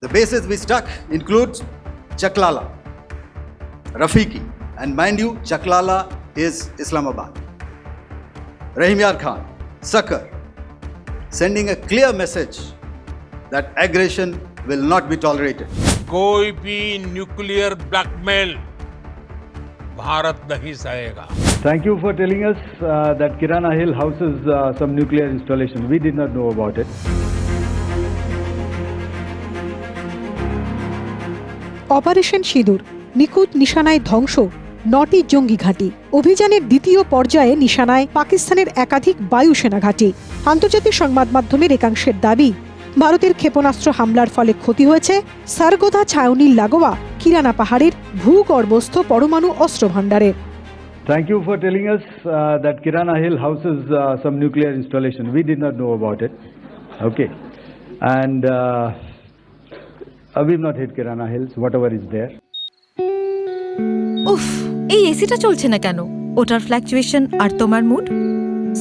The bases we struck include Chaklala, Rafiki, and mind you, Chaklala is Islamabad. Rahim Yar Khan, Sakar, sending a clear message that aggression will not be tolerated. कोई भी nuclear blackmail Bharat नहीं सहेगा Thank you for telling us uh, that Kirana Hill houses uh, some nuclear installation. We did not know about it. Operation Sindoor নিখুঁত নিশানায় ধ্বংস নটি জঙ্গি ঘাঁটি অভিযানের দ্বিতীয় পর্যায়ে নিশানায় পাকিস্তানের একাধিক বায়ুসেনা ঘাঁটি আন্তর্জাতিক সংবাদ মাধ্যমের একাংশের দাবি ভারতের ক্ষেপণাস্ত্র হামলার ফলে ক্ষতি হয়েছে সারগোধা ছাউনির লাগোয়া কিরানা পাহাড়ের ভূগর্ভস্থ পরমাণু অস্ত্র ভাণ্ডারের Thank you for telling us uh, that Kirana Hill houses uh, some nuclear installation. We did not know about it. Okay. And uh, uh, we've not hit Kirana Hills, whatever is there. উফ এই এসিটা চলছে না কেন? ওটার fluctuation আর তোমার mood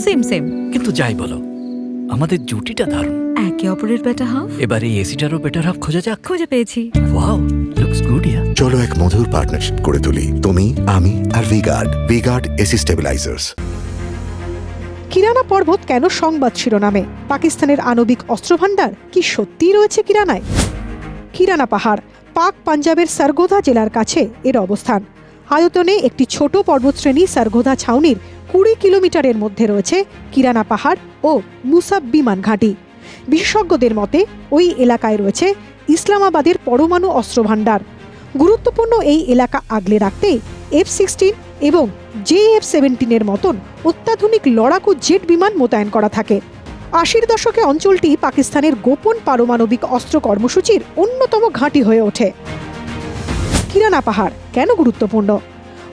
same same কিন্তু যাই বলো আমাদের জুটিটা দারুণ। একে অপরের বেটা হাফ এবার এই এসিটারও বেটার হাফ খোঁজা যাক। খুঁজে পেয়েছি। ওয়াও লুকস গুড ইয়া চলো এক মধুর পার্টনারশিপ করে তুলি তুমি আমি আর V Guard V Guard AC stabilisers kirana পর্বত কেন সংবাদ শিরোনামে? পাকিস্তানের আণবিক অস্ত্রভাণ্ডার কি সত্যিই রয়েছে কিরানায়? কিরানা পাহাড়, পাক পাঞ্জাবের সারগোধা জেলার কাছে এর অবস্থান। আয়তনে একটি ছোট পর্বতশ্রেণী সারগোধা ছাউনির কুড়ি কিলোমিটারের মধ্যে রয়েছে কিরানা পাহাড় ও মুসাব বিমান ঘাঁটি। বিশেষজ্ঞদের মতে, ওই এলাকায় রয়েছে ইসলামাবাদের পরমাণু অস্ত্রভাণ্ডার। গুরুত্বপূর্ণ এই এলাকা আগলে রাখতে এফ সিক্সটিন এবং জে এফ সেভেন্টিনের মতন অত্যাধুনিক লড়াকু জেট বিমান মোতায়েন করা থাকে। আশির দশকে অঞ্চলটি পাকিস্তানের গোপন পারমাণবিক অস্ত্র কর্মসূচির অন্যতম ঘাঁটি হয়ে ওঠে। কিরানা পাহাড়, কেন গুরুত্বপূর্ণ?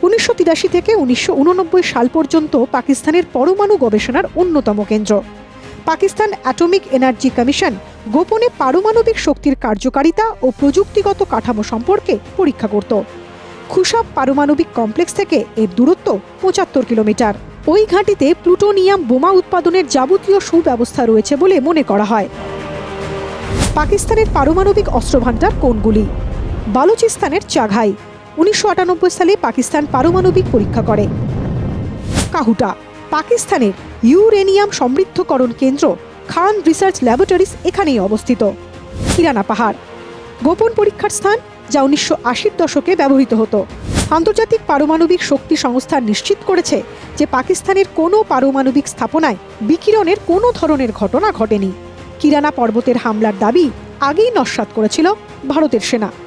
উনিশশো তিরাশি থেকে উনিশশো উননব্বই সাল পর্যন্ত পাকিস্তানের পরমাণু গবেষণার অন্যতম কেন্দ্র। পাকিস্তান অ্যাটমিক এনার্জি কমিশন গোপনে পারমাণবিক শক্তির কার্যকারিতা ও প্রযুক্তিগত কাঠামো সম্পর্কে পরীক্ষা করত। খুশাব পারমাণবিক কমপ্লেক্স থেকে এর দূরত্ব পঁচাত্তর কিলোমিটার। ওই ঘাঁটিতে প্লুটোনিয়াম বোমা উৎপাদনের যাবতীয় সুব্যবস্থা রয়েছে বলে মনে করা হয়। পাকিস্তানের পারমাণবিক অস্ত্রভাণ্ডার কোনগুলি? বালুচিস্তানের চাঘাই, উনিশশো আটানব্বই সালে পাকিস্তান পারমাণবিক পরীক্ষা করে। কাহুটা, পাকিস্তানের ইউরেনিয়াম সমৃদ্ধকরণ কেন্দ্র, খান রিসার্চ ল্যাবরেটরিজ এখানেই অবস্থিত। কিরানা পাহাড়, গোপন পরীক্ষার স্থান যা উনিশশো দশকে ব্যবহৃত হতো। আন্তর্জাতিক পারমাণবিক শক্তি সংস্থা নিশ্চিত করেছে যে পাকিস্তানের কোনো পারমাণবিক স্থাপনায় বিকিরণের কোনো ধরনের ঘটনা ঘটেনি। কিরানা পর্বতের হামলার দাবি আগেই নস্বাত করেছিল ভারতের সেনা।